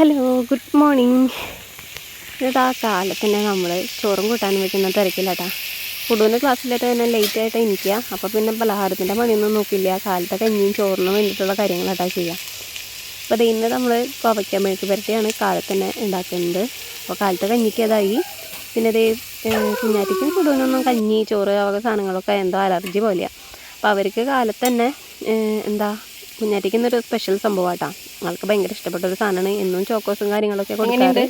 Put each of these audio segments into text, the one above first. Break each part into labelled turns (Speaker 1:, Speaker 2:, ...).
Speaker 1: Hello good morning ഇതാ കാലത്തന്നെ നമ്മൾ ചോറും കൂട്ടാനും വെക്കുന്ന തിരക്കില്ലാട്ടാ കുടുംബ ക്ലാസ്സിലായിട്ട് തന്നെ ലേറ്റ് ആയിട്ട് എനിക്കുക അപ്പോൾ പിന്നെ പലഹാരത്തിന്റെ പണിയൊന്നും നോക്കില്ല. കാലത്തെ കഞ്ഞിയും ചോറിനും വേണ്ടിയിട്ടുള്ള കാര്യങ്ങളാട്ടാ ചെയ്യുക അപ്പോൾ അത് ഇന്ന് നമ്മൾ കോവയ്ക്ക മെഴുക്ക് പുരട്ടിയാണ് കാലത്തന്നെ ഉണ്ടാക്കുന്നത്. അപ്പോൾ കാലത്തെ കഞ്ഞിക്ക് അതായി പിന്നെ അത് കുഞ്ഞാറ്റിക്കും കുടുവിനൊന്നും കഞ്ഞി ചോറ് അവ സാധനങ്ങളൊക്കെ എന്തോ അലർജി പോലെയാണ് അപ്പോൾ അവർക്ക് കാലത്തന്നെ എന്താ കുഞ്ഞാറ്റിക്ക് ഇന്നൊരു സ്പെഷ്യൽ സംഭവമാട്ടാ. ആൾക്ക് ഭയങ്കര ഇഷ്ടപ്പെട്ട ഒരു സാധനമാണ്. എന്നും ചോക്കോസും കാര്യങ്ങളൊക്കെ കൊടുക്കുന്നുണ്ട്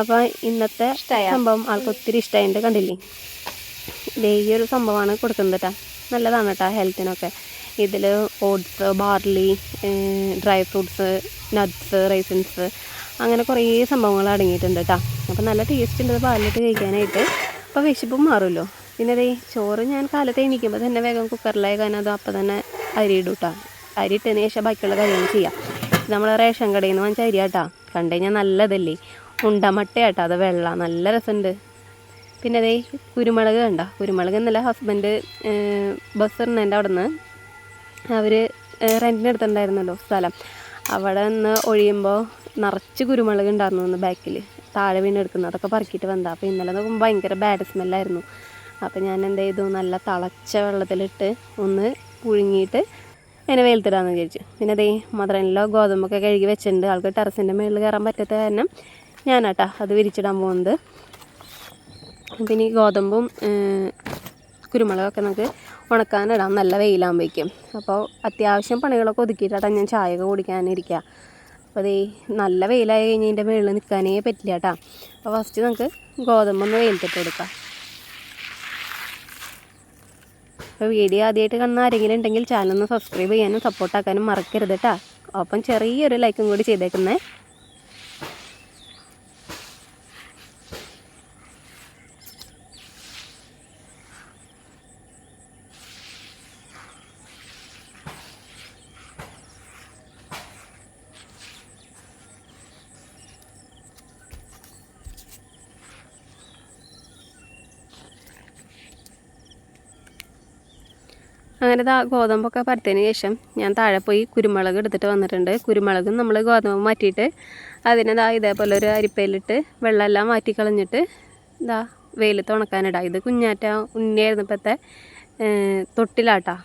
Speaker 1: അപ്പോൾ ഇന്നത്തെ സംഭവം ആൾക്ക് ഒത്തിരി ഇഷ്ടമായിട്ട് കണ്ടില്ലേ? ഈ ഒരു സംഭവമാണ് കൊടുക്കുന്നത് കേട്ടോ നല്ലതാണ് കേട്ടോ ഹെൽത്തിനൊക്കെ ഇതിൽ oats barley dry fruits nuts raisins അങ്ങനെ കുറേ സംഭവങ്ങൾ അടങ്ങിയിട്ടുണ്ട് കേട്ടോ അപ്പോൾ നല്ല ടേസ്റ്റ് ഉണ്ട് പാലിലിട്ട് കഴിക്കാനായിട്ട്. അപ്പോൾ വിശപ്പും മാറുമല്ലോ. പിന്നെ അതേ ചോറ് ഞാൻ കാലത്ത് എണീക്കുമ്പോൾ തന്നെ വേഗം കുക്കറിലായി കാരണം അത് അപ്പം തന്നെ അരി ഇടും കേട്ടോ അരി ശേഷം ബാക്കിയുള്ള കാര്യങ്ങൾ ചെയ്യാം. നമ്മൾ റേഷൻ കടയിൽ നിന്ന് വാങ്ങിച്ച അരി കേട്ടോ നല്ലതല്ലേ? ഉണ്ടമട്ടയാട്ടോ അത് വെള്ള നല്ല രസമുണ്ട് പിന്നെ അതേ കുരുമുളക് കണ്ട? കുരുമുളക് എന്നല്ല ഹസ്ബൻഡ് ബസ് ഇടുന്നതിന്റെ അവിടെ നിന്ന് അവർ റെന്റിന് എടുത്തിട്ടുണ്ടായിരുന്നല്ലോ സ്ഥലം. അവിടെ നിന്ന് ഒഴിയുമ്പോൾ നിറച്ച് കുരുമുളക് ഉണ്ടായിരുന്നു ഒന്ന് ബാക്കിൽ താഴെ വീണ് അതൊക്കെ പറക്കിയിട്ട് വന്നതാ. അപ്പോൾ ഇന്നലെ നോക്കുമ്പോൾ ഭയങ്കര ബാഡ് സ്മെല്ലായിരുന്നു അപ്പോൾ ഞാൻ എന്ത് ചെയ്തു? നല്ല തിളച്ച വെള്ളത്തിലിട്ട് ഒന്ന് പുഴുങ്ങിയിട്ട് അതിനെ വെയിലത്തിടാന്ന് വിചാരിച്ചു. പിന്നെ അതേ മദറിനിലോ ഗോതമ്പൊക്കെ കഴുകി വെച്ചിട്ടുണ്ട്. ആൾക്ക് ടെറസിന്റെ മുകളിൽ കയറാൻ പറ്റാത്ത കാരണം ഞാനാട്ടാ അത് വിരിച്ചിടാൻ പോകുന്നത് പിന്നെ ഈ ഗോതമ്പും കുരുമുളകൊക്കെ നമുക്ക് ഉണക്കാനിടാം. നല്ല വെയിലാകുമ്പോഴേക്കും അപ്പോൾ അത്യാവശ്യം പണികളൊക്കെ ഒതുക്കിയിട്ടാട്ടാ ഞാൻ ചായയൊക്കെ കുടിക്കാനിരിക്കുക അപ്പോൾ അതേ നല്ല വെയിലായി കഴിഞ്ഞതിന്റെ മുകളിൽ നിൽക്കാനേ പറ്റില്ല കേട്ടോ അപ്പോൾ ഫസ്റ്റ് നമുക്ക് ഗോതമ്പൊന്ന് വെയിലത്തിട്ട് കൊടുക്കാം. അപ്പോൾ വീഡിയോ ആദ്യമായിട്ട് കാണുന്ന ആരെങ്കിലും ഉണ്ടെങ്കിൽ ചാനൽ ഒന്ന് സബ്സ്ക്രൈബ് ചെയ്യാനും സപ്പോർട്ടാക്കാനും മറക്കരുത് കേട്ടോ ഒപ്പം ചെറിയൊരു ലൈക്കും കൂടി ചെയ്തേക്കുന്നേ. അങ്ങനെ ഗോതമ്പൊക്കെ പരത്തതിന് ശേഷം ഞാൻ താഴെ പോയി കുരുമുളക് എടുത്തിട്ട് വന്നിട്ടുണ്ട്. കുരുമുളകും നമ്മൾ ഗോതമ്പ് മാറ്റിയിട്ട് അതിനെ ദാ ഇതേപോലെ ഒരു അരിപ്പയിലിട്ട് വെള്ളമെല്ലാം മാറ്റി കളഞ്ഞിട്ട് ഇതാ വെയിലത്ത് ഉണക്കാനിടാം. ഇത് കുഞ്ഞാറ്റ ഉണ്ണിയായിരുന്നപ്പോഴത്തെ തൊട്ടിലാട്ടാ.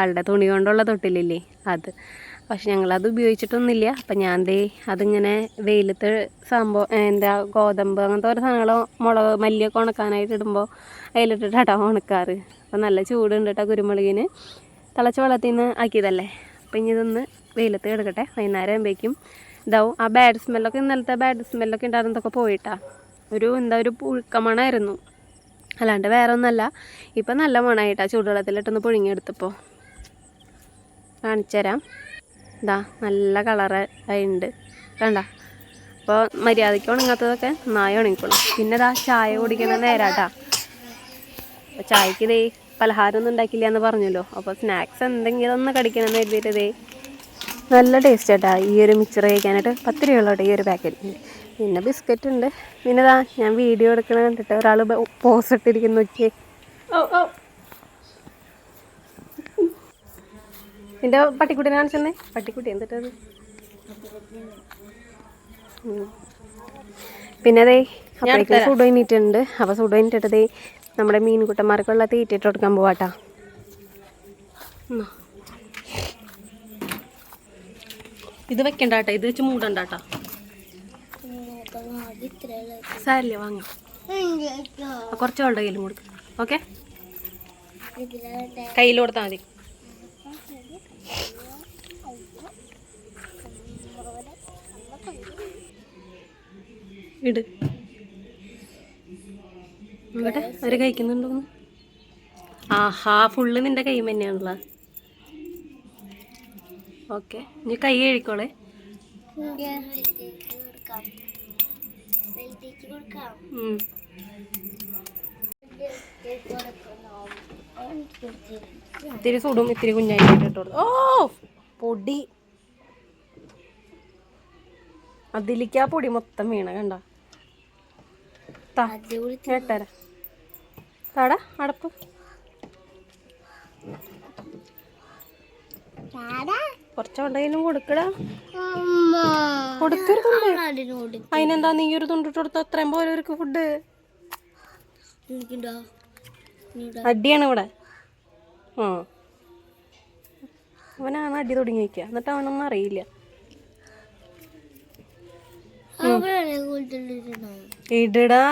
Speaker 1: ആളുടെ തുണി കൊണ്ടുള്ള തൊട്ടിലില്ലേ അത്. പക്ഷെ ഞങ്ങളത് ഉപയോഗിച്ചിട്ടൊന്നുമില്ല. അപ്പം ഞാൻ ദേ അതിങ്ങനെ വെയിലത്ത് സംഭവം എന്താ ഗോതമ്പ് അങ്ങനത്തെ ഓരോ സാധനങ്ങൾ മുളക് മല്ലിയൊക്കെ ഉണക്കാനായിട്ട് ഇടുമ്പോൾ അതിലിട്ടിട്ടാട്ടോ ഉണക്കാറ്. അപ്പം നല്ല ചൂടുണ്ട് കേട്ടോ കുരുമുളകിന്. തിളച്ച വെള്ളത്തിൽ നിന്ന് ആക്കിയതല്ലേ? അപ്പം ഇനി ഇതൊന്ന് വെയിലത്ത് കിടക്കട്ടെ. വൈകുന്നേരം ആകുമ്പോഴേക്കും ഇതാവും ആ ബാഡ് സ്മെല്ലൊക്കെ ഇന്നലത്തെ ബാഡ് സ്മെല്ലൊക്കെ ഉണ്ടായിരുന്നതൊക്കെ പോയിട്ടാ. ഒരു എന്താ ഒരു പുഴുക്കമണമായിരുന്നു അല്ലാണ്ട് വേറെ ഒന്നല്ല ഇപ്പം നല്ല മണമായിട്ടാ ചൂടുവെള്ളത്തിലിട്ടൊന്ന് പുഴുങ്ങിയെടുത്തപ്പോൾ കാണിച്ചു തരാം ഇതാ നല്ല കളറ് ഉണ്ട് കണ്ട? അപ്പോൾ മര്യാദയ്ക്ക് ഉണങ്ങാത്തതൊക്കെ നന്നായി ഉണങ്ങിക്കോളും. പിന്നെ ഇതാ ചായ കുടിക്കുന്ന നേരാട്ടാ. അപ്പോൾ ചായക്ക് ഇതേ പലഹാരമൊന്നും ഉണ്ടാക്കില്ല എന്ന് പറഞ്ഞല്ലോ. അപ്പോൾ സ്നാക്സ് എന്തെങ്കിലും ഒന്ന് കടിക്കണം എന്ന് കരുതിയിട്ട് ഇതേ നല്ല ടേസ്റ്റ് ആട്ടാ. ഈ ഒരു മിക്സർ കഴിക്കാനായിട്ട് പത്ത് രൂപയുള്ളൂ ഈ ഒരു പാക്കറ്റ് പിന്നെ ബിസ്ക്കറ്റ് ഉണ്ട്. പിന്നെ ഇതാ ഞാൻ വീഡിയോ എടുക്കണ കണ്ടിട്ട് ഒരാൾ പോസ് ഇട്ടിരിക്കുന്നു നോക്കിയേ. ഓ ഓ നിന്റെ പട്ടിക്കുട്ടിനെ കാണിച്ചെന്നേ പട്ടിക്കുട്ടി എന്തിട്ടത് പിന്നെ അതേ അപ്പോഴേക്കും സുഡോ ഇനിയിട്ടുണ്ട് അപ്പോൾ സുഡോ ഇനിട്ടിട്ടതേ നമ്മുടെ മീൻകുട്ടന്മാർക്കുള്ള തീറ്റിട്ട് കൊടുക്കാൻ പോവാട്ടാ. ഇത് വെക്കണ്ട കേട്ടോ ഇത് വെച്ച് മൂടണ്ട കേട്ടോ സാരില്ല വാങ്ങാം. കുറച്ച് വെള്ളം കയ്യിലും കൊടുക്കും. ഓക്കെ? കയ്യിൽ കൊടുത്താൽ മതി. ഇട്. അവർ കഴിക്കുന്നുണ്ടോന്ന് ആഹാ ഫുള്ള് നിന്റെ കൈ തന്നെയാണല്ലോ. ഓക്കെ ഇനി കൈ കഴിക്കോളെ. ഇത്തിരി സുടും ഇത്തിരി കുഞ്ഞായിട്ട് ഇട്ടോളൂ ഓ പൊടി. അതിലേക്ക് ആ പൊടി മൊത്തം വീണ കണ്ട. കേട്ടരാ താടാ അടപ്പ്. കുറച്ചുണ്ടെങ്കിലും കൊടുക്കടാ. കൊടുക്ക് ഉണ്ട്
Speaker 2: അതിനോട്
Speaker 1: അതിനെന്താ നീ ഒരു തുണ്ടിട്ട് കൊടുത്ത അത്രയും പോലെ ഒരു ഫുഡ് അടിയാണ് ഇവിടെ. ആ. അവനാണ് അടി തുടങ്ങി വയ്ക്കുക എന്നിട്ട് അവനൊന്നും അറിയില്ല. ഇടടാ.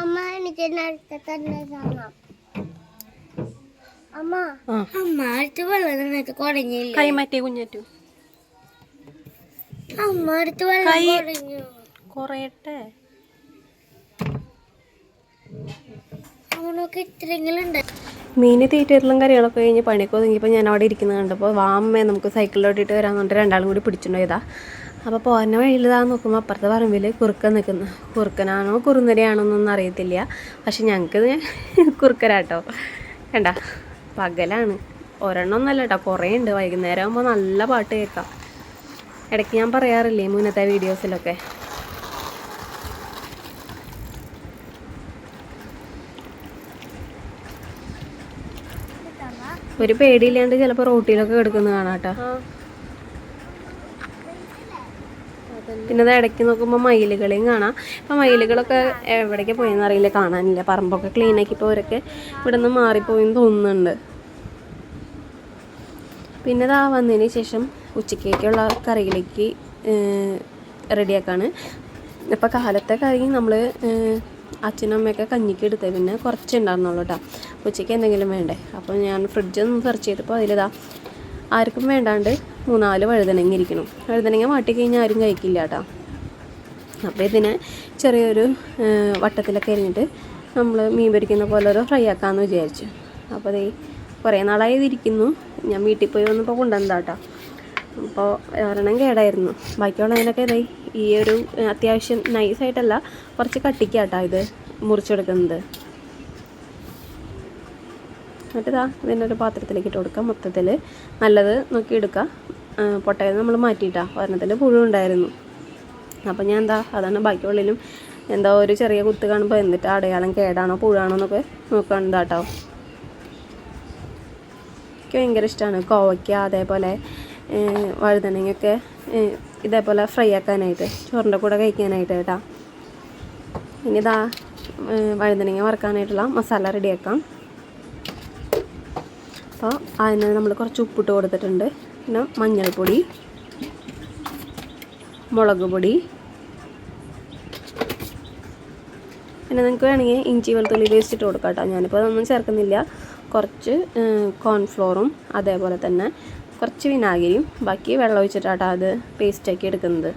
Speaker 2: അമ്മ എനിക്ക് അടുത്ത തന്നെ കാണാം അമ്മ
Speaker 1: ആ
Speaker 2: അമ്മ അടുത്ത് വെള്ളം നിന്നിട്ട് കുടങ്ങില്ല
Speaker 1: കൈ കുഞ്ഞറ്റു. കൈ- കുറയട്ടെ. മീന് തീറ്റയിലും കറികളൊക്കെ കഴിഞ്ഞ് പണിയൊക്കെ ഒതുങ്ങിയപ്പോൾ ഞാൻ അവിടെ ഇരിക്കുന്നത് കണ്ടപ്പോൾ വാമ്മേ നമുക്ക് സൈക്കിളിലോട്ടിട്ട് വരാൻ പറഞ്ഞിട്ട് രണ്ടാളും കൂടി പിടിച്ചിട്ടുണ്ടായതാ അപ്പോൾ പോരുന്ന വഴിയിലിതാ നോക്കുമ്പോൾ അപ്പുറത്തെ പറമ്പിൽ കുറുക്കൻ നിൽക്കുന്നു കുറുക്കനാണോ കുറുന്നരയാണോ എന്നൊന്നും അറിയത്തില്ല. പക്ഷെ ഞങ്ങൾക്ക് കുറുക്കരാട്ടോ. വേണ്ട പകലാണ്. ഒരെണ്ണം ഒന്നല്ല കേട്ടോ കുറേ ഉണ്ട്. വൈകുന്നേരം ആകുമ്പോൾ നല്ല പാട്ട് കേൾക്കാം. ഇടയ്ക്ക് ഞാൻ പറയാറില്ലേ മുന്നത്തെ വീഡിയോസിലൊക്കെ? ഒരു പേടിയില്ലാണ്ട് ചിലപ്പോൾ റോട്ടിലൊക്കെ കിടക്കുന്നത് കാണാട്ടോ. പിന്നെ അത് ഇടയ്ക്ക് നോക്കുമ്പോൾ മയിലുകളെയും കാണാം. അപ്പം മയിലുകളൊക്കെ എവിടേക്ക് പോയെന്ന് അറിയില്ല കാണാനില്ല. പറമ്പൊക്കെ ക്ലീൻ ആക്കിയപ്പോൾ അവരൊക്കെ ഇവിടെ നിന്ന് മാറിപ്പോയെന്ന് തോന്നുന്നുണ്ട്. പിന്നെ ഇതാ വന്നതിന് ശേഷം ഉച്ചക്കേക്കുള്ള കറിയിലേക്ക് റെഡിയാക്കാണ്. ഇപ്പോൾ കാലത്തെ കറി നമ്മൾ അച്ഛനും അമ്മയൊക്കെ കഞ്ഞിക്ക് എടുത്തത് പിന്നെ കുറച്ച് ഉണ്ടായിരുന്നുള്ളൂ കേട്ടോ ഉച്ചയ്ക്ക് എന്തെങ്കിലും വേണ്ടേ? അപ്പോൾ ഞാൻ ഫ്രിഡ്ജ് ഒന്ന് സെർച്ച് ചെയ്തപ്പോൾ അതിലിതാ ആർക്കും വേണ്ടാണ്ട് മൂന്നാൽ വഴുതനങ്ങ ഇരിക്കണം വഴുതനങ്ങ മാട്ടി കഴിഞ്ഞാൽ ആരും കഴിക്കില്ല കേട്ടോ അപ്പോൾ ഇതിനെ ചെറിയൊരു വട്ടത്തിലൊക്കെ എരിഞ്ഞിട്ട് നമ്മൾ മീൻ പൊരിക്കുന്ന പോലെ ഒരു ഫ്രൈ ആക്കാമെന്ന് വിചാരിച്ചു. അപ്പോൾ അതേ കുറേ നാളായി ഞാൻ വീട്ടിൽ പോയി വന്നപ്പോൾ കൊണ്ടുവന്നതാ അപ്പോൾ ഒരെണ്ണം കേടായിരുന്നു. ബാക്കിയുള്ളതിനൊക്കെ ഇതായി. ഈ ഒരു അത്യാവശ്യം നൈസായിട്ടല്ല കുറച്ച് കട്ടിക്കാട്ടോ ഇത് മുറിച്ചെടുക്കുന്നത്. എന്നിട്ടിതാ ഇതിനൊരു പാത്രത്തിലേക്ക് ഇട്ട് കൊടുക്കാം. മൊത്തത്തിൽ നല്ലത് നോക്കി എടുക്കുക പൊട്ടയിൽ നമ്മൾ മാറ്റിയിട്ടാ. ഒരെണ്ണത്തിൽ പുഴു ഉണ്ടായിരുന്നു. അപ്പോൾ ഞാൻ എന്താ അതാണ് ബാക്കിയുള്ളിലും എന്താ ഒരു ചെറിയ കുത്ത് കാണുമ്പോൾ എന്നിട്ട് അടയാളം കേടാണോ പുഴാണോ എന്നൊക്കെ നോക്കാൻ കേട്ടോ എനിക്ക് ഭയങ്കര ഇഷ്ടമാണ് കോവയ്ക്ക അതേപോലെ വഴുതനങ്ങയൊക്കെ ഇതേപോലെ ഫ്രൈ ആക്കാനായിട്ട് ചോറിന്റെ കൂടെ കഴിക്കാനായിട്ട് കേട്ടോ. ഇനി ഇതാ വഴുതനങ്ങ വറുക്കാനായിട്ടുള്ള മസാല റെഡിയാക്കാം. അപ്പോൾ അതിന് നമ്മൾ കുറച്ച് ഉപ്പിട്ട് കൊടുത്തിട്ടുണ്ട്. പിന്നെ മഞ്ഞൾപ്പൊടി മുളക് പൊടി. പിന്നെ നിങ്ങൾക്ക് വേണമെങ്കിൽ ഇഞ്ചി വെളുത്തുള്ളി പേസ്റ്റ് ഇട്ട് കൊടുക്കാം കേട്ടോ. ഞാനിപ്പോൾ അതൊന്നും ചേർക്കുന്നില്ല. കുറച്ച് കോൺഫ്ലോറും അതേപോലെ തന്നെ കുറച്ച് വിനാഗിരിയും ബാക്കി വെള്ളം ഒഴിച്ചിട്ടാട്ടോ അത് പേസ്റ്റാക്കി എടുക്കുന്നത്.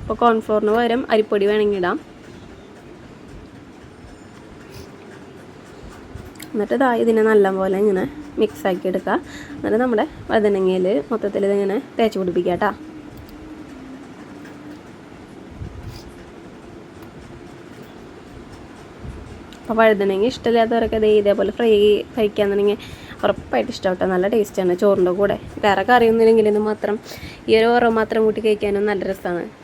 Speaker 1: അപ്പോൾ കോൺഫ്ലോറിന് പകരം അരിപ്പൊടി വേണമെങ്കിൽ ഇടാം. എന്നിട്ട് ഇതാ ഇതിനെ നല്ലപോലെ ഇങ്ങനെ മിക്സാക്കി എടുക്കുക. എന്നിട്ട് നമ്മുടെ വഴുതനങ്ങയിൽ മൊത്തത്തിൽ ഇതിങ്ങനെ തേച്ച് പിടിപ്പിക്കുക കേട്ടോ. അപ്പോൾ വഴുതനങ്ങ ഇഷ്ടമില്ലാത്തവരൊക്കെ ദേ ഇതേപോലെ ഫ്രൈ കഴിക്കാന്നുണ്ടെങ്കിൽ ഉറപ്പായിട്ട് ഇഷ്ടമാട്ടോ. നല്ല ടേസ്റ്റാണ്. ചോറിന്റെ കൂടെ. വേറെ കറിയൊന്നുമില്ലെങ്കിൽ ഇത് മാത്രം ഈ ഒരു ഉറവ് മാത്രം കൂട്ടി കഴിക്കാനും നല്ല രസമാണ്.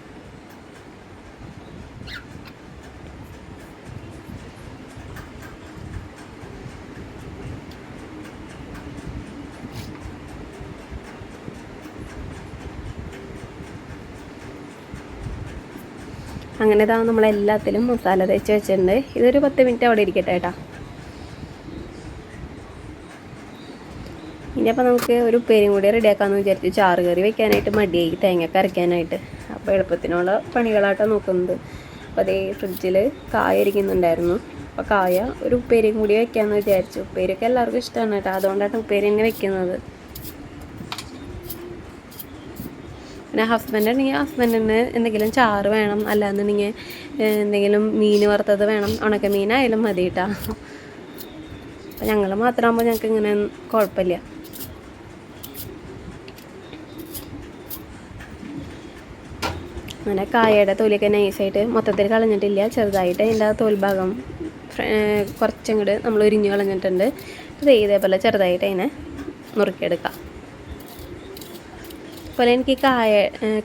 Speaker 1: അങ്ങനെ ഇതാ നമ്മളെല്ലാത്തിലും മസാല തേച്ച് വെച്ചിട്ടുണ്ട്. ഇതൊരു പത്ത് മിനിറ്റ് അവിടെ ഇരിക്കട്ടെ ഇനി അപ്പോൾ നമുക്ക് ഒരു ഉപ്പേരിയും കൂടി റെഡിയാക്കാമെന്ന് വിചാരിച്ചു. ചാറ് കറി വെക്കാനായിട്ട് മടിയായി തേങ്ങ അരയ്ക്കാനായിട്ട്. അപ്പോൾ എളുപ്പത്തിനുള്ള പണികളാട്ടോ നോക്കുന്നത്. അപ്പോൾ അതേ ഫ്രിഡ്ജിൽ കായ ഇരിക്കുന്നുണ്ടായിരുന്നു. അപ്പോൾ കായ ഒരു ഉപ്പേരിയും കൂടി വെക്കാമെന്ന് വിചാരിച്ചു. ഉപ്പേരിയൊക്കെ എല്ലാവർക്കും ഇഷ്ടമാണ് കേട്ടോ. അതുകൊണ്ടാണ് ഉപ്പേരി തന്നെ വെക്കുന്നത്. പിന്നെ ഹസ്ബൻഡ് ഉണ്ടെങ്കിൽ ഹസ്ബൻഡിന് എന്തെങ്കിലും ചാറ് വേണം. അല്ലാന്നുണ്ടെങ്കിൽ എന്തെങ്കിലും മീൻ വറുത്തത് വേണം. ഉണക്ക മീനായാലും മതി കേട്ടോ അപ്പം ഞങ്ങൾ മാത്രമാകുമ്പോൾ ഞങ്ങൾക്ക് ഇങ്ങനെ കുഴപ്പമില്ല അങ്ങനെ കായയുടെ തൊലിയൊക്കെ നൈസായിട്ട് മൊത്തത്തിൽ കളഞ്ഞിട്ടില്ല. ചെറുതായിട്ട് അതിന്റെ ആ തോൽഭാഗം കുറച്ചും കൂടെ നമ്മൾ ഉരിഞ്ഞ് കളഞ്ഞിട്ടുണ്ട്. ഇത് ഇതേപോലെ ചെറുതായിട്ട് അതിനെ നുറുക്കിയെടുക്കാം. അതുപോലെ എനിക്ക് കായ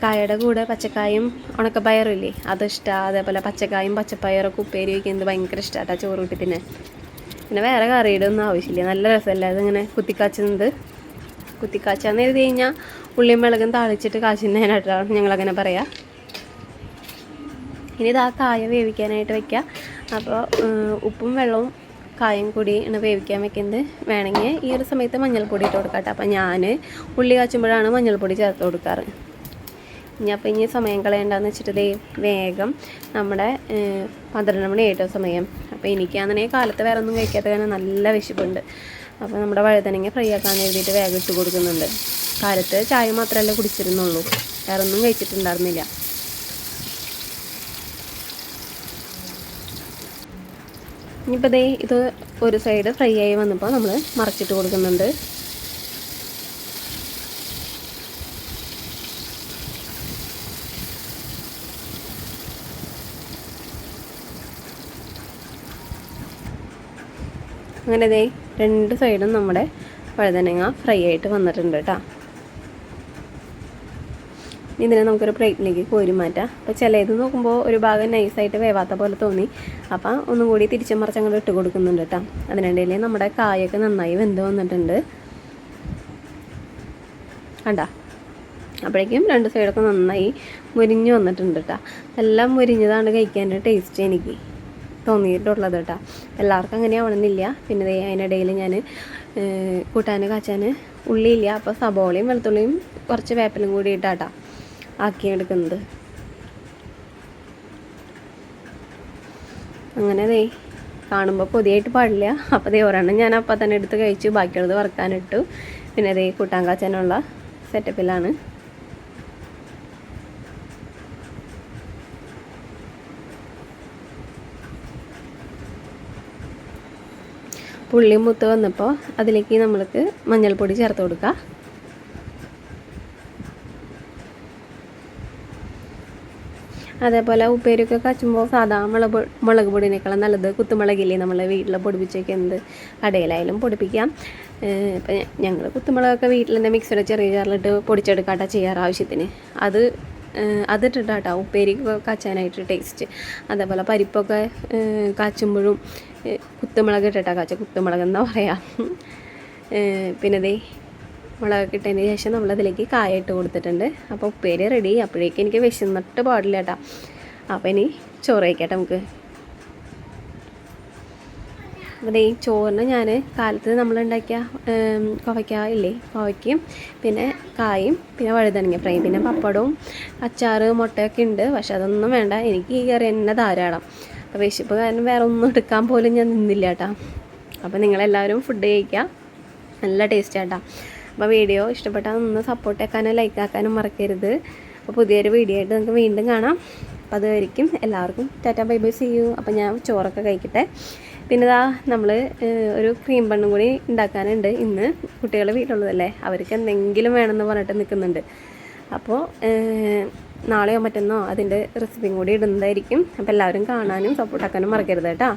Speaker 1: കായയുടെ കൂടെ പച്ചക്കായും ഉണക്കപ്പയറും ഇല്ലേ അതിഷ്ടമാണ് അതേപോലെ പച്ചക്കായും പച്ചപ്പയറൊക്കെ ഉപ്പേരി വയ്ക്കുന്നത് ഭയങ്കര ഇഷ്ടമാട്ടാ ചോറ് കൂട്ടി പിന്നെ പിന്നെ വേറെ കറിയുടെ ഒന്നും ആവശ്യമില്ല. നല്ല രസമല്ലേ? അതിങ്ങനെ കുത്തിക്കാച്ചുന്നത്. കുത്തിക്കാച്ചാന്ന് എഴുതി കഴിഞ്ഞാൽ ഉള്ളിയും മുളകും താളിച്ചിട്ട് കാച്ചുന്നതിനായിട്ടാണ് ഞങ്ങളങ്ങനെ പറയാം. ഇനി ഇത് കായ വേവിക്കാനായിട്ട് വെക്കുക അപ്പോൾ ഉപ്പും വെള്ളവും കായും കൂടി ആണ് വേവിക്കാൻ വെക്കുന്നത് വേണമെങ്കിൽ ഈ ഒരു സമയത്ത് മഞ്ഞൾപ്പൊടി ഇട്ട് കൊടുക്കാം അപ്പം ഞാൻ ഉള്ളി കാച്ചുമ്പോഴാണ് മഞ്ഞൾപ്പൊടി ചേർത്ത് കൊടുക്കാറ്. ഇനി അപ്പോൾ ഇനി സമയം കളയണ്ടെന്ന് വെച്ചിട്ട് വേഗം നമ്മുടെ പന്ത്രണ്ട് മണി ആയിട്ടോ സമയം. അപ്പോൾ എനിക്കാണെങ്കിൽ കാലത്ത് വേറെ ഒന്നും കഴിക്കാത്ത കാരണം നല്ല വിശപ്പുണ്ട്. അപ്പോൾ നമ്മുടെ വഴുതനങ്ങ ഫ്രൈ ആക്കാൻ എഴുതിയിട്ട് വേഗം ഇട്ട് കൊടുക്കുന്നുണ്ട്. കാലത്ത് ചായ മാത്രമല്ല കുടിച്ചിരുന്നുള്ളൂ. വേറെ ഒന്നും കഴിച്ചിട്ടുണ്ടായിരുന്നില്ല. ഇനിയിപ്പോൾ ദേ ഇത് ഒരു സൈഡ് ഫ്രൈ ആയി വന്നപ്പോൾ നമ്മൾ മറച്ചിട്ട് കൊടുക്കുന്നുണ്ട്. അങ്ങനെ ദേ രണ്ട് സൈഡും നമ്മുടെ വഴുതനങ്ങ ഫ്രൈ ആയിട്ട് വന്നിട്ടുണ്ട് കേട്ടോ ഇതിനെ നമുക്കൊരു പ്ലേറ്റിലേക്ക് കോരി മാറ്റാം. അപ്പോൾ ചിലത് നോക്കുമ്പോൾ ഒരു ഭാഗം നൈസായിട്ട് വേവാത്ത പോലെ തോന്നി. അപ്പോൾ ഒന്നും കൂടി തിരിച്ചും മറിച്ച് അങ്ങോട്ട് ഇട്ട് കൊടുക്കുന്നുണ്ട് കേട്ടോ അതിനിടയിൽ നമ്മുടെ കായൊക്കെ നന്നായി വെന്ത് വന്നിട്ടുണ്ട്. കണ്ട? അപ്പോഴേക്കും രണ്ട് സൈഡൊക്കെ നന്നായി മുരിഞ്ഞ് വന്നിട്ടുണ്ട് കേട്ടോ എല്ലാം മുരിഞ്ഞതാണ് കഴിക്കാന്റെ ടേസ്റ്റ് എനിക്ക് തോന്നിയിട്ടുള്ളത് കേട്ടോ എല്ലാവർക്കും അങ്ങനെ ആവണമെന്നില്ല. പിന്നെ അതിനിടയിൽ ഞാൻ കൂട്ടാൻ കാച്ചാൻ ഉള്ളിയില്ല. അപ്പോൾ സബോളയും വെളുത്തുള്ളിയും കുറച്ച് വേപ്പലും കൂടി ഇട്ടാട്ടാ ആക്കിയെടുക്കുന്നത്. അങ്ങനെ ദേ കാണുമ്പോൾ പൊതിയായിട്ട് പാടില്ല. അപ്പോൾ ദേ ഒരെണ്ണം ഞാൻ അപ്പം തന്നെ എടുത്ത് കഴിച്ചു. ബാക്കിയുള്ളത് വറുക്കാനിട്ടു. പിന്നെ ദേ കൂട്ടാൻ കാച്ചാനുള്ള സെറ്റപ്പിലാണ് പുള്ളി മുത്ത് വന്നപ്പോൾ അതിലേക്ക് നമ്മൾക്ക് മഞ്ഞൾപ്പൊടി ചേർത്ത് കൊടുക്കുക അതേപോലെ ഉപ്പേരിയൊക്കെ കച്ചുമ്പോൾ സാധാ മുളക് മുളക് പൊടിനേക്കാളും നല്ലത് കുത്തുമുളകില്ലേ നമ്മൾ വീട്ടിൽ പൊടിപ്പിച്ചേക്കുന്നത്. കടയിലായാലും പൊടിപ്പിക്കാം. ഇപ്പം ഞങ്ങൾ കുത്തുമുളകൊക്കെ വീട്ടിൽ തന്നെ മിക്സിയുടെ ചെറിയ ജാറിലിട്ട് പൊടിച്ചെടുക്കാട്ടാ ചെയ്യാറ് ആവശ്യത്തിന്. അത് അതിട്ടിട്ടാട്ടോ ഉപ്പേരിക്കൊക്കെ കാച്ചാനായിട്ട് ടേസ്റ്റ് അതേപോലെ പരിപ്പൊക്കെ കാച്ചുമ്പോഴും കുത്തുമുളക് ഇട്ടിട്ടാ കാച്ച കുത്തുമുളക് എന്നാ പറയാം. പിന്നെ ദേ മുളകൊക്കെ ഇട്ടതിന് ശേഷം നമ്മളതിലേക്ക് കായ ഇട്ട് കൊടുത്തിട്ടുണ്ട്. അപ്പോൾ ഉപ്പേരി റെഡി അപ്പോഴേക്കും എനിക്ക് വിശന്നിട്ട് പാടില്ല കേട്ടോ. അപ്പോൾ ഇനി ചോറ് നമുക്ക്. അപ്പോൾ ഈ ചോറിന് ഞാൻ കാലത്ത് നമ്മളുണ്ടാക്കിയ കോവയ്ക്ക ഇല്ലേ? കോവയ്ക്കയും പിന്നെ കായും പിന്നെ വഴുതനങ്ങ ഫ്രൈ പിന്നെ പപ്പടവും അച്ചാർ മുട്ടയൊക്കെ ഉണ്ട്. പക്ഷെ അതൊന്നും വേണ്ട. എനിക്ക് ഈ കറി തന്നെ ധാരാളം. അപ്പോൾ വിശപ്പ് കാരണം വേറെ ഒന്നും എടുക്കാൻ പോലും ഞാൻ നിന്നില്ല കേട്ടോ. അപ്പോൾ നിങ്ങളെല്ലാവരും ഫുഡ് കഴിക്കുക നല്ല ടേസ്റ്റ് ആട്ടാ അപ്പോൾ വീഡിയോ ഇഷ്ടപ്പെട്ടാൽ ഒന്ന് സപ്പോർട്ട് ആക്കാനും ലൈക്ക് ആക്കാനും മറക്കരുത്. അപ്പോൾ പുതിയൊരു വീഡിയോ ആയിട്ട് നമുക്ക് വീണ്ടും കാണാം. അപ്പോൾ അതുവരിക്കും എല്ലാവർക്കും tata bye bye see you അപ്പോൾ ഞാൻ ചോറൊക്കെ കഴിക്കട്ടെ. പിന്നെ ഇതാ നമ്മൾ ഒരു ക്രീം ബണ്ണും കൂടി ഉണ്ടാക്കാനുണ്ട് ഇന്ന്. കുട്ടികൾ വീട്ടിലുള്ളതല്ലേ? അവർക്ക് എന്തെങ്കിലും വേണമെന്ന് പറഞ്ഞിട്ട് നിൽക്കുന്നുണ്ട്. അപ്പോൾ നാളെയോ മറ്റന്നോ അതിന്റെ റെസിപ്പിയും കൂടി ഇടുന്നതായിരിക്കും. അപ്പോൾ എല്ലാവരും കാണാനും സപ്പോർട്ടാക്കാനും മറക്കരുത് കേട്ടോ.